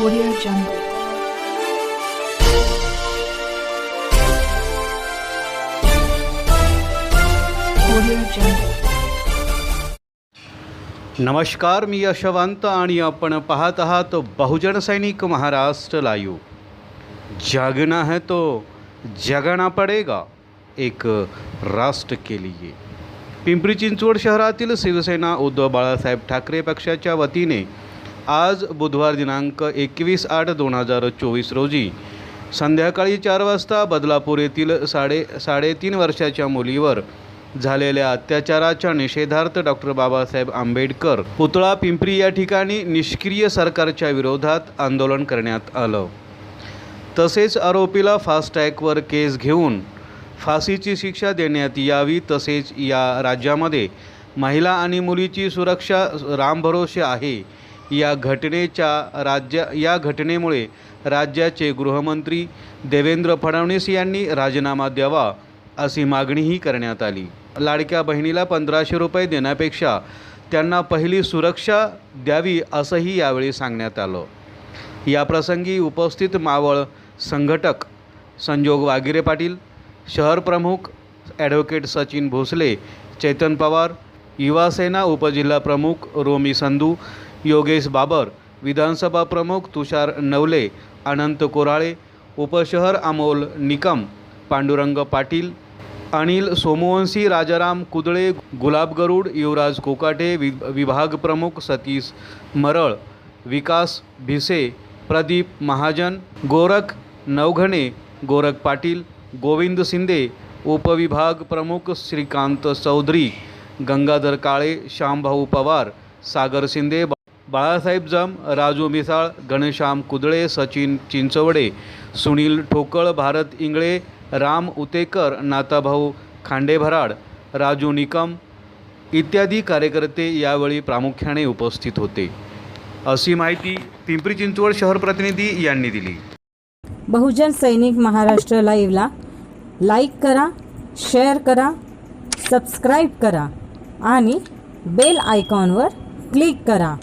Audio Jungle. Audio Jungle. नमस्कार मी यशवंत आणि आपण पाहत आहात बहुजन सैनिक महाराष्ट्र लाईव जागना है तो जगणा पडेगा एक राष्ट्र के लिए पिंपरी चिंचवड शहरातील शिवसेना उद्धव बाळासाहेब ठाकरे पक्षाच्या वतीने आज बुधवार दिनांक एकवीस आठ दोन हजार चोवीस रोजी संध्याकाळी चार वाजता बदलापूर येथील साडे साडेतीन वर्षाच्या मुलीवर झालेल्या अत्याचाराच्या निषेधार्थ डॉक्टर बाबासाहेब आंबेडकर पुतळा पिंपरी या ठिकाणी निष्क्रिय सरकारच्या विरोधात आंदोलन करण्यात आलं. तसेच आरोपीला फास्टॅगवर केस घेऊन फाशीची शिक्षा देण्यात यावी तसेच या राज्यामध्ये महिला आणि मुलीची सुरक्षा रामभरोसे आहे या घटनेच्या राज्य या घटनेमुळे राज्याचे गृहमंत्री देवेंद्र फडणवीस यांनी राजीनामा द्यावा अशी मागणीही करण्यात आली. लाडक्या बहिणीला पंधराशे रुपये देण्यापेक्षा त्यांना पहिली सुरक्षा द्यावी असंही यावेळी सांगण्यात आलं. याप्रसंगी उपस्थित मावळ संघटक संजोग वागिरे पाटील शहर प्रमुख ॲडव्होकेट सचिन भोसले चेतन पवार युवासेना उपजिल्हा प्रमुख रोमी संधू योगेश बाबर विधानसभा प्रमुख तुषार नवले अनंत कोराळे उपशहर अमोल निकम पांडुरंग पाटील अनिल सोमवंशी राजाराम कुदळे गुलाब गरुड युवराज कोकाटे वि विभाग प्रमुख सतीश मरळ विकास भिसे प्रदीप महाजन गोरख नवघणे गोरख पाटील गोविंद शिंदे उपविभाग प्रमुख श्रीकांत चौधरी गंगाधर काळे श्यामभाऊ पवार सागर शिंदे बा- बाळासाहेब जम राजू मिसाळ घनश्याम कुदळे सचिन चिंचवडे सुनील ठोकळ भारत इंगळे राम उतेकर नाताभाऊ खांडेभराड राजू निकम इत्यादी कार्यकर्ते यावेळी प्रामुख्याने उपस्थित होते. अशी माहिती पिंपरी चिंचवड शहर प्रतिनिधी यांनी दिली. बहुजन सैनिक महाराष्ट्र लाईव्हला लाईक करा शेअर करा सबस्क्राईब करा आणि बेल आयकॉनवर क्लिक करा.